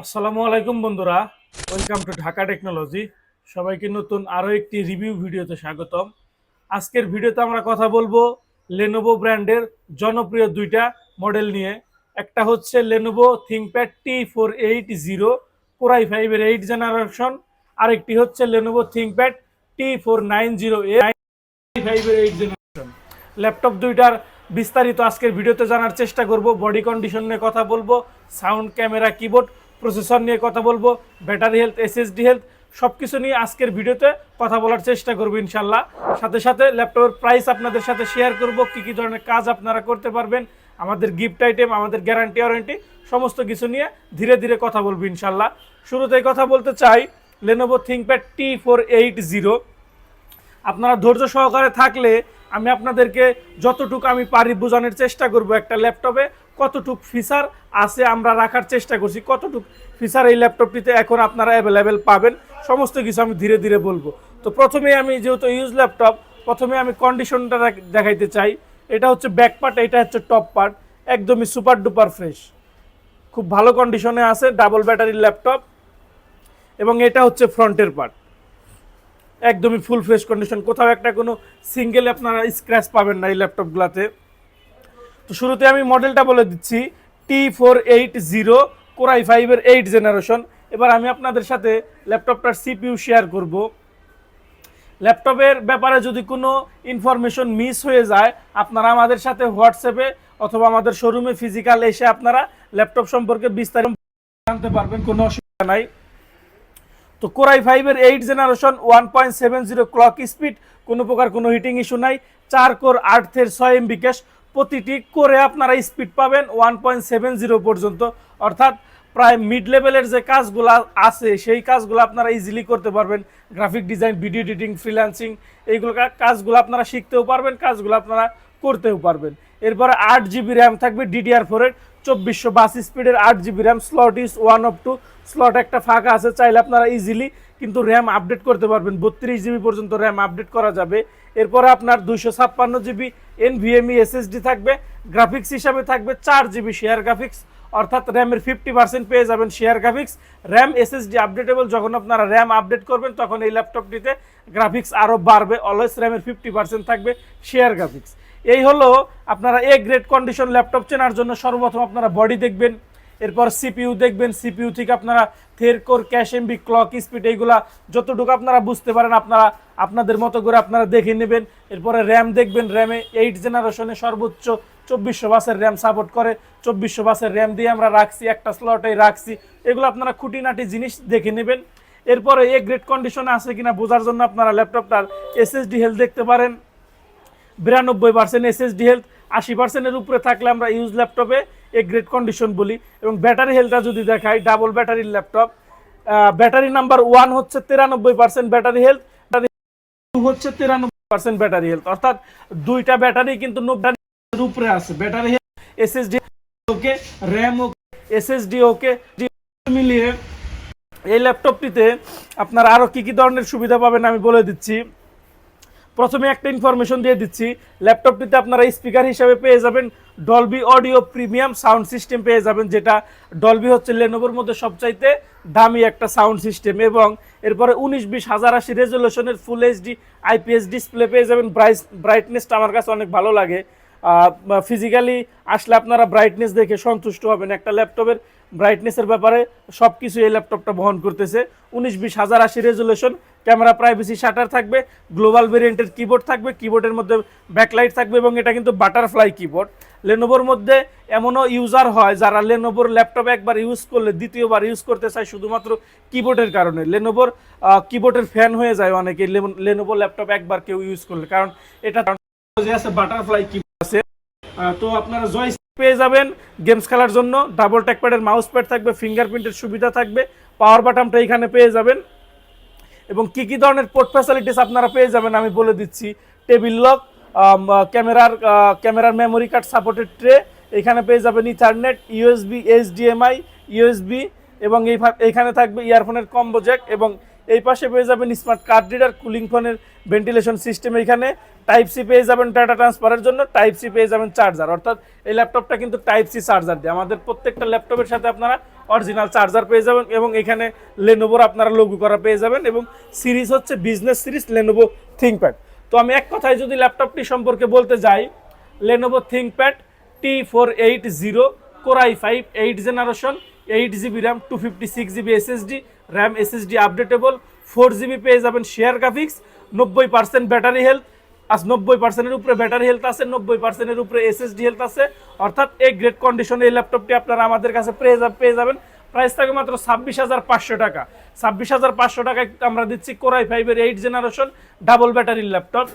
আসসালামু আলাইকুম বন্ধুরা। ওয়েলকাম টু ঢাকা টেকনোলজি সবাইকে নতুন আরও একটি রিভিউ ভিডিওতে স্বাগতম। আজকের ভিডিওতে আমরা কথা বলব লেনোভো ব্র্যান্ডের জনপ্রিয় দুইটা মডেল নিয়ে। একটা হচ্ছে Lenovo ThinkPad T four eight zero Core i ফাইভের এইট জেনারেশন আরেকটি হচ্ছে Lenovo ThinkPad T four nine zero A ফাইভের এইট জেনারেশন ল্যাপটপ দুইটার বিস্তারিত আজকের ভিডিওতে জানার চেষ্টা করব। বডি কন্ডিশন নিয়ে কথা বলব। সাউন্ড ক্যামেরা কিবোর্ড প্রসেসর নিয়ে কথা বলব ব্যাটারি হেলথ এসএসডি হেলথ সব কিছু নিয়ে আজকের ভিডিওতে কথা বলার চেষ্টা করব ইনশাল্লাহ। সাথে সাথে ল্যাপটপের প্রাইস আপনাদের সাথে শেয়ার করব, কী কী ধরনের কাজ আপনারা করতে পারবেন, আমাদের গিফট আইটেম আমাদের গ্যারান্টি ওয়ারেন্টি সমস্ত কিছু নিয়ে ধীরে ধীরে কথা বলব ইনশাল্লাহ। শুরুতেই কথা বলতে চাই Lenovo ThinkPad T four eight zero আপনারা ধৈর্য সহকারে থাকলে আমি আপনাদেরকে যতটুকু আমি পারি বোঝানোর চেষ্টা করব একটা ল্যাপটপে। কতটুক ফিচার আছে আমরা রাখার চেষ্টা করছি, কতটুক ফিচার এই ল্যাপটপটিতে এখন আপনারা অ্যাভেলেবেল পাবেন, সমস্ত কিছু আমি ধীরে ধীরে বলব। তো প্রথমে আমি যেহেতু ইউজ ল্যাপটপ প্রথমে আমি কন্ডিশনটা দেখাইতে চাই। এটা হচ্ছে ব্যাক পার্ট এটা হচ্ছে টপ পার্ট একদমই সুপার ডুপার ফ্রেশ খুব ভালো কন্ডিশনে আছে ডাবল ব্যাটারির ল্যাপটপ এবং এটা হচ্ছে ফ্রন্টের পার্ট একদমই ফুল ফ্রেশ কন্ডিশন কোথাও একটা কোনো সিঙ্গেল আপনারা স্ক্র্যাচ পাবেন না এই ল্যাপটপগুলোতে তো শুরুতে আমি মডেলটা বলে দিচ্ছি T four eight zero Core i ফাইভের এইট জেনারেশন এবার আমি আপনাদের সাথে ল্যাপটপটার সিপিইউ শেয়ার করব। ল্যাপটপের ব্যাপারে যদি কোনো ইনফরমেশন মিস হয়ে যায়, আপনারা আমাদের সাথে হোয়াটসঅ্যাপে অথবা আমাদের শোরুমে ফিজিক্যাল এসে আপনারা ল্যাপটপ সম্পর্কে বিস্তারিত জানতে পারবেন, কোনো অসুবিধা নাই। তো কোরাই ফাইভের eight generation one point seven zero clock speed কোনো প্রকার কোনো হিটিং ইস্যু নাই। চার কোর আট থের ছয় এমবি ক্যাশ প্রতিটি করে আপনারা স্পিড পাবেন ওয়ান পয়েন্ট সেভেন জিরো পর্যন্ত। অর্থাৎ প্রায় মিড লেভেলের যে কাজগুলো আছে, সেই কাজগুলো আপনারা ইজিলি করতে পারবেন। Graphic design video editing freelancing এইগুলো কাজগুলো আপনারা শিখতেও পারবেন, কাজগুলো আপনারা করতেও পারবেন। এরপরে আট জিবি র্যাম থাকবে ডিডিআর ফোরের চব্বিশশো বাস স্পিডের আট GB RAM slot is one of two slot একটা ফাঁকা আছে, চাইলে আপনারা ইজিলি কিন্তু র্যাম আপডেট করতে পারবেন। বত্রিশ জিবি পর্যন্ত র্যাম আপডেট করা যাবে। এরপরে আপনার দুইশো ছাপ্পান্ন জিবি এনভিএমই এসএসডি থাকবে গ্রাফিক্স হিসাবে থাকবে চার জিবি শেয়ার গ্রাফিক্স অর্থাৎ র্যামের ফিফটি পার্সেন্ট পেয়ে যাবেন share graphics RAM SSD updatable যখন আপনারা র্যাম আপডেট করবেন, তখন এই ল্যাপটপটিতে গ্রাফিক্স আরও বাড়বে। অলওয়েজ র্যামের ফিফটি পার্সেন্ট থাকবে শেয়ার গ্রাফিক্স এই হলো আপনারা এ গ্রেড কন্ডিশন ল্যাপটপ চেনার জন্য সর্বপ্রথম আপনারা বডি দেখবেন। এরপর সিপিইউ দেখবেন, সিপিইউ থেকে আপনারা থের core, cache MB, clock speed, এইগুলা যতটুকু আপনারা বুঝতে পারেন, আপনারা, আপনাদের মতো করে আপনারা দেখে নেবেন। এরপরে র্যাম দেখবেন, র্যামে এইট জেনারেশনে সর্বোচ্চ চব্বিশশো বাসের র্যাম সাপোর্ট করে। চব্বিশশো বাসের র্যাম দিয়ে আমরা রাখছি, একটা স্লটে রাখছি। এগুলো আপনারা খুঁটিনাটি জিনিস দেখে নেবেন। এরপরে এ গ্রেড কন্ডিশনে আছে কিনা বোঝার জন্য আপনারা ল্যাপটপটার এসএসডি হেলথ দেখতে পারেন। বিরানব্বই পার্সেন্ট এসএসডি হেলথ আশি পার্সেন্টের উপরে থাকলে আমরা ইউজ ল্যাপটপে এ গ্রেড কন্ডিশন বলি। এবং ব্যাটারি হেলথটা যদি দেখাই ডাবল ব্যাটারির ল্যাপটপ ব্যাটারি নাম্বার ওয়ান হচ্ছে তিরানব্বই পার্সেন্ট ব্যাটারি হেলথ হচ্ছে তিরানব্বই পার্সেন্ট ব্যাটারি হেলথ অর্থাৎ দুইটা ব্যাটারি কিন্তু নব্বই উপরে আছে। Battery health SSD okay RAM okay SSD okay মিলিয়ে এই ল্যাপটপটিতে আপনারা আরও কী কী ধরনের সুবিধা পাবেন আমি বলে দিচ্ছি। প্রথমে একটা ইনফরমেশন দিয়ে দিচ্ছি। ল্যাপটপটিতে আপনারা স্পিকার হিসাবে পেয়ে যাবেন Dolby audio premium sound system পেয়ে যাবেন, যেটা ডলবি হচ্ছে লেনোভোর মধ্যে সবচাইতে দামি একটা সাউন্ড সিস্টেম এবং এরপরে উনিশ বিশ হাজার আশি রেজলিউশনের ফুল এইচডি আইপিএস ডিসপ্লে পেয়ে যাবেন। ব্রাইস ব্রাইটনেসটা আমার কাছে অনেক ভালো লাগে। ফিজিক্যালি আসলে আপনারা ব্রাইটনেস দেখে সন্তুষ্ট হবেন। একটা ল্যাপটপের ব্রাইটনেসের ব্যাপারে সব কিছু এই ল্যাপটপটা বহন করতেছে। উনিশ বিশ হাজার আশি রেজুলেশন ক্যামেরা প্রাইভেসি শাটার থাকবে গ্লোবাল ভেরিয়েন্টের কিবোর্ড থাকবে কিবোর্ডের মধ্যে ব্যাকলাইট থাকবে এবং এটা কিন্তু বাটারফ্লাই কিবোর্ড লেনোভোর মধ্যে এমনও ইউজার হয় যারা লেনোভোর ল্যাপটপ একবার ইউজ করলে, দ্বিতীয়বার ইউজ করতে চায় শুধুমাত্র কিবোর্ডের কারণে। লেনোভোর কিবোর্ডের ফ্যান হয়ে যায় অনেকে লেনোভো ল্যাপটপ একবার কেউ ইউজ করলে। কারণ এটা আছে বাটারফ্লাই কিবোর্ড আছে তো আপনারা জয় পেয়ে যাবেন গেমস খেলার জন্য। ডাবল ট্যাকপ্যাডের মাউস প্যাড থাকবে ফিঙ্গারপ্রিন্টের সুবিধা থাকবে পাওয়ার বাটামটা এখানে পেয়ে যাবেন। এবং কি কি ধরনের পোর্ট ফ্যাসিলিটিস আপনারা পেয়ে যাবেন আমি বলে দিচ্ছি। টেবিল লক ক্যামেরার ক্যামেরার মেমোরি কার্ড সাপোর্টেড ট্রে এখানে পেয়ে যাবেন ইথারনেট ইউএসবি এইচডিএমআই ইউএসবি এবং এই এইখানে থাকবে ইয়ারফোনের কম্বো জ্যাক এবং এই পাশে পেয়ে যাবেন স্মার্ট কার্ড রিডার কুলিং ফোনের ভেন্টিলেশন সিস্টেম এখানে। টাইপ সি পেয়ে যাবেন ডাটা ট্রান্সফারের জন্য টাইপ সি পেয়ে যাবেন চার্জার অর্থাৎ এই ল্যাপটপটা কিন্তু টাইপ সি চার্জার দিয়ে। আমাদের প্রত্যেকটা ল্যাপটপের সাথে আপনারা অরিজিনাল চার্জার পেয়ে যাবেন এবং এখানে লেনোভোর আপনারা লঘু করা পেয়ে যাবেন এবং সিরিজ হচ্ছে বিজনেস সিরিজ লেনোভো থিঙ্কপ্যাড তো আমি এক কথায় যদি ল্যাপটপটি সম্পর্কে বলতে যাই Lenovo ThinkPad T four eight zero Core i five eight generation eight GB RAM two fifty six GB SSD RAM SSD updatable four GB পেয়ে যাবেন শেয়ার গ্রাফিক্স নব্বই পার্সেন্ট ব্যাটারি হেলথ আজ নব্বই পার্সেন্টের উপরে ব্যাটারি হেলথ আছে, নব্বই পার্সেন্টের উপরে এসএসডি হেলথ আছে। অর্থাৎ এই গ্রেট কন্ডিশনে এই ল্যাপটপটি আপনারা আমাদের কাছে পেয়ে পেয়ে যাবেন। প্রাইস থাকে মাত্র ছাব্বিশ হাজার পাঁচশো টাকা। ছাব্বিশ হাজার পাঁচশো টাকায় আমরা দিচ্ছি কোরাই ফাইভের এইট জেনারেশন ডাবল ব্যাটারির ল্যাপটপ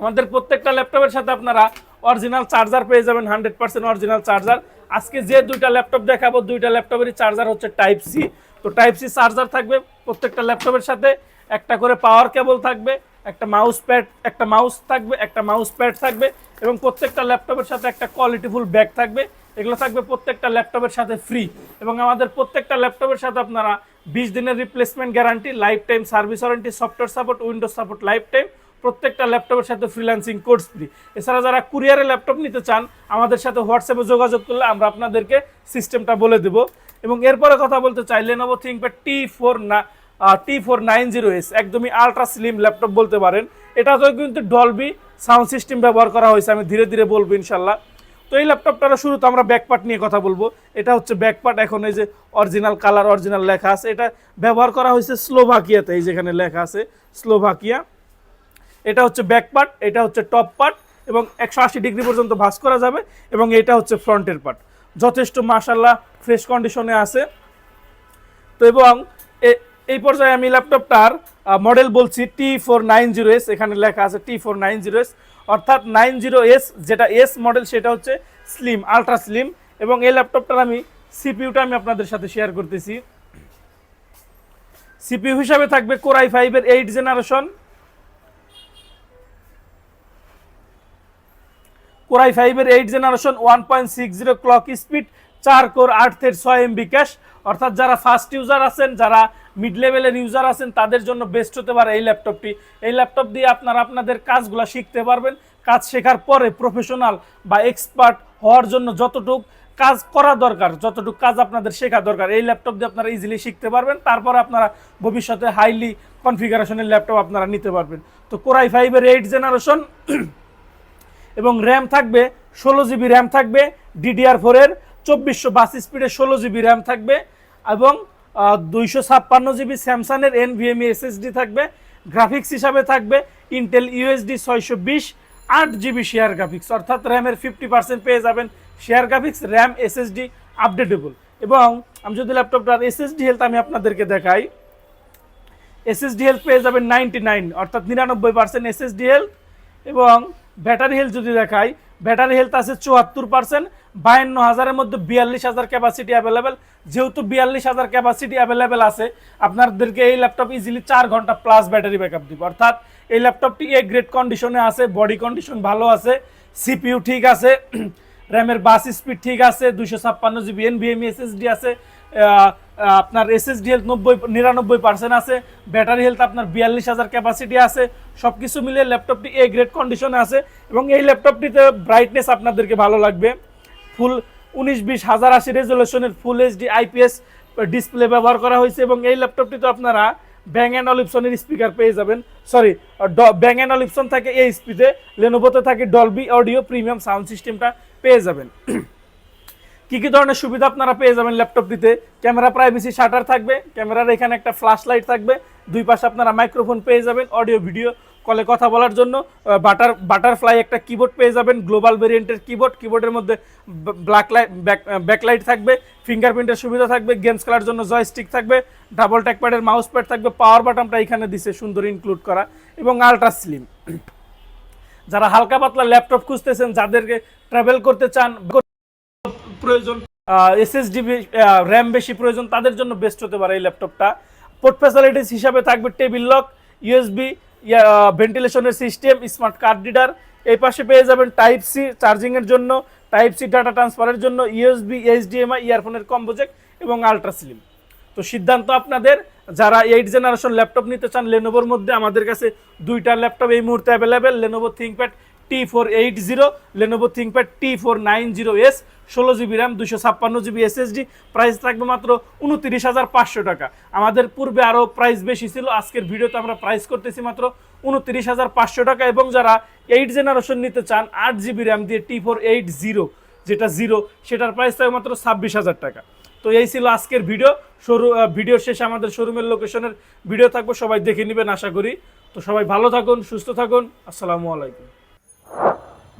আমাদের প্রত্যেকটা ল্যাপটপের সাথে আপনারা অরিজিনাল চার্জার পেয়ে যাবেন হান্ড্রেড পার্সেন্ট অরিজিনাল চার্জার আজকে যে দুইটা ল্যাপটপ দেখাবো, দুইটা ল্যাপটপেরই চার্জার হচ্ছে টাইপ সি তো টাইপ সি চার্জার থাকবে প্রত্যেকটা ল্যাপটপের সাথে, একটা করে পাওয়ার কেবল থাকবে, একটা মাউস প্যাড একটা মাউস থাকবে, একটা মাউস প্যাড থাকবে এবং প্রত্যেকটা ল্যাপটপের সাথে একটা কোয়ালিটিফুল ব্যাগ থাকবে। এগুলো থাকবে প্রত্যেকটা ল্যাপটপের সাথে ফ্রি এবং আমাদের প্রত্যেকটা ল্যাপটপের সাথে আপনারা বিশ দিনের replacement guarantee lifetime service warranty software support Windows support lifetime প্রত্যেকটা ল্যাপটপের সাথে ফ্রিল্যান্সিং কোর্স ফ্রি এছাড়া যারা কুরিয়ারে ল্যাপটপ নিতে চান, আমাদের সাথে হোয়াটসঅ্যাপে যোগাযোগ করলে আমরা আপনাদেরকে সিস্টেমটা বলে দেব। এবং এরপরে কথা বলতে চাই লেনোভো থিঙ্কপ্যাড টি ফোর না T four nine zero S একদমই আলট্রা স্লিম ল্যাপটপ বলতে পারেন। এটাতেও কিন্তু ডলবি সাউন্ড সিস্টেম ব্যবহার করা হয়েছে, আমি ধীরে ধীরে বলব ইনশাল্লাহ তো এই ল্যাপটপটার শুরুতে আমরা ব্যাকপার্ট নিয়ে কথা বলব। এটা হচ্ছে ব্যাকপার্ট এখন এই যে অরিজিনাল কালার অরিজিনাল লেখা আছে। এটা ব্যবহার করা হয়েছে স্লোভাকিয়াতে এই যেখানে লেখা আছে স্লোভাকিয়া এটা হচ্ছে ব্যাক পার্ট এটা হচ্ছে টপ পার্ট এবং একশো আশি ডিগ্রি পর্যন্ত ভাঁজ করা যাবে এবং এটা হচ্ছে ফ্রন্টের পার্ট যথেষ্ট মাশাল্লাহ ফ্রেশ কন্ডিশনে আছে। তো এবং এই পর্যায়ে আমি ল্যাপটপটার মডেল বলছি T four nine zero S এখানে লেখা আছে T four nine zero S অর্থাৎ নাইন জিরো এস যেটা এস মডেল সেটা হচ্ছে স্লিম আলট্রা স্লিম এবং এই ল্যাপটপটার আমি সিপিইউটা আমি আপনাদের সাথে শেয়ার করতেছি। সিপিইউ হিসাবে থাকবে কোরাই ফাইভের এইট জেনারেশন কোরাই ফাইভের eight generation one point six zero clock speed চার কোর আট থেকে ছয় এমবি ক্যাশ অর্থাৎ যারা ফার্স্ট ইউজার আছেন, যারা মিড লেভেলের ইউজার আছেন, তাদের জন্য বেস্ট হতে পারে এই ল্যাপটপটি এই ল্যাপটপ দিয়ে আপনারা আপনাদের কাজগুলো শিখতে পারবেন। কাজ শেখার পরে প্রফেশনাল বা এক্সপার্ট হওয়ার জন্য যতটুক কাজ করা দরকার, যতটুকু কাজ আপনাদের শেখা দরকার, এই ল্যাপটপ দিয়ে আপনারা ইজিলি শিখতে পারবেন। তারপর আপনারা ভবিষ্যতে হাইলি কনফিগারেশনের ল্যাপটপ আপনারা নিতে পারবেন। তো কোরাই ফাইভের এইট জেনারেশন এবং র্যাম থাকবে ষোলো জিবি র্যাম থাকবে ডিডিআর ফোরের চব্বিশশো বাস স্পিডে ষোলো জিবি র্যাম থাকবে এবং দুইশো ছাপ্পান্ন জিবি স্যামসাংয়ের এন এনভিএমই এসএসডি থাকবে গ্রাফিক্স হিসাবে থাকবে ইন্টেল ইউএসডি ছয়শো বিশ, আট জিবি শেয়ার গ্রাফিক্স অর্থাৎ র্যামের ফিফটি পার্সেন্ট পেয়ে যাবেন। Share graphics RAM SSD updatable এবং আমি যদি ল্যাপটপটার এসএসডি হেলথ আমি আপনাদেরকে দেখাই এসএসডি হেলথ পেয়ে যাবেন নাইনটি নাইন অর্থাৎ নিরানব্বই পার্সেন্ট এসএসডি হেলথ এবং ব্যাটারি হেলথ যদি দেখাই ব্যাটারি হেলথ আছে চুয়াত্তর পার্সেন্ট বায়ান্ন হাজারের মধ্যে বিয়াল্লিশ হাজার ক্যাপাসিটি অ্যাভেলেবেল যেহেতু বিয়াল্লিশ হাজার ক্যাপাসিটি অ্যাভেলেবেল আছে, আপনাদেরকে এই ল্যাপটপ ইজিলি চার ঘণ্টা প্লাস ব্যাটারি ব্যাকআপ দিব। অর্থাৎ এই ল্যাপটপটি এ গ্রেড কন্ডিশনে আছে বডি কন্ডিশন ভালো আছে সিপিইউ ঠিক আছে র্যামের বাস স্পিড ঠিক আছে দুশো ছাপ্পান্ন জিবি এনভিএমই এসএসডি আছে আপনার এসএসডি হেলথ নব্বই, নিরানব্বই পার্সেন্ট আছে ব্যাটারি হেলথ আপনার বিয়াল্লিশ হাজার ক্যাপাসিটি আছে সব কিছু মিলিয়ে ল্যাপটপটি এ গ্রেড কন্ডিশনে আছে এবং এই ল্যাপটপটিতে ব্রাইটনেস আপনাদেরকে ভালো লাগবে। ফুল উনিশ বিশ হাজার আশি রেজলিউশনের ফুল এইচডি আইপিএস ডিসপ্লে ব্যবহার করা হয়েছে এবং এই ল্যাপটপটিতে আপনারা ব্যাং অ্যান্ড অলিপসনের স্পিকার পেয়ে যাবেন। সরি ড ব্যাং অ্যান্ড অলিপসন থাকে এই স্পিডে লেনোভোতে থাকে ডলবি অডিও প্রিমিয়াম সাউন্ড সিস্টেমটা পেয়ে যাবেন। কি কি ধরনের সুবিধা আপনারা পেয়ে যাবেন ল্যাপটপটিতে ক্যামেরা প্রাইভেসি শাটার থাকবে, ক্যামেরার এখানে একটা ফ্ল্যাশ লাইট থাকবে, দুই পাশে আপনারা মাইক্রোফোন পেয়ে যাবেন অডিও ভিডিও কলে কথা বলার জন্য বাটার বাটারফ্লাই একটা কিবোর্ড পেয়ে যাবেন গ্লোবাল ভেরিয়েন্টের কিবোর্ড কিবোর্ডের মধ্যে ব্ল্যাক লাইট ব্যাকলাইট থাকবে ফিঙ্গারপ্রিন্টের সুবিধা থাকবে গেমস খেলার জন্য জয়স্টিক থাকবে ডাবল ট্যাকপ্যাডের মাউস প্যাড থাকবে পাওয়ার বাটনটা এখানে দিছে সুন্দর ইনক্লুড করা, এবং আলট্রা স্লিম যারা হালকা পাতলা ল্যাপটপ খুঁজতেছেন, যাদেরকে ট্রাভেল করতে চান প্রয়োজন। এসএসডি র্যাম বেশি প্রয়োজন, তাদের জন্য বেস্ট হতে পারে এই ল্যাপটপটা পোর্ট ফ্যাসিলিটিস হিসাবে থাকবে টেবিল লক ইউএসবি ভেন্টিলেশনের সিস্টেম স্মার্ট কার্ড রিডার এই পাশে পেয়ে যাবেন টাইপ সি চার্জিংয়ের জন্য টাইপ সি ডাটা ট্রান্সফারের জন্য ইউএসবি এইচডিএমআই ইয়ারফোনের কম্বোজেক এবং আলট্রা স্লিম তো সিদ্ধান্ত আপনাদের, যারা এইট জেনারেশন ল্যাপটপ নিতে চান লেনোভোর মধ্যে আমাদের কাছে দুইটা ল্যাপটপ এই মুহূর্তে available Lenovo ThinkPad T four eight zero Lenovo ThinkPad T four nine zero S ষোলো জিবি র্যাম দুশো ছাপ্পান্ন জিবি এসএসডি প্রাইস থাকবে মাত্র উনত্রিশ হাজার পাঁচশো টাকা। আমাদের পূর্বে আরও প্রাইস বেশি ছিল, আজকের ভিডিওতে আমরা প্রাইস করতেছি মাত্র উনত্রিশ হাজার পাঁচশো টাকা এবং যারা এইট জেনারেশন নিতে চান, আট জিবি র্যাম দিয়ে টি ফোর এইট জিরো যেটা জিরো সেটার প্রাইস থাকবে মাত্র ছাব্বিশ হাজার টাকা। তো এই ছিল আজকের ভিডিও। শোরু ভিডিওর শেষে আমাদের শোরুমের লোকেশনের ভিডিও থাকব, সবাই দেখে নেবেন, আশা করি। তো সবাই ভালো থাকুন, সুস্থ থাকুন, আসসালামু আলাইকুম।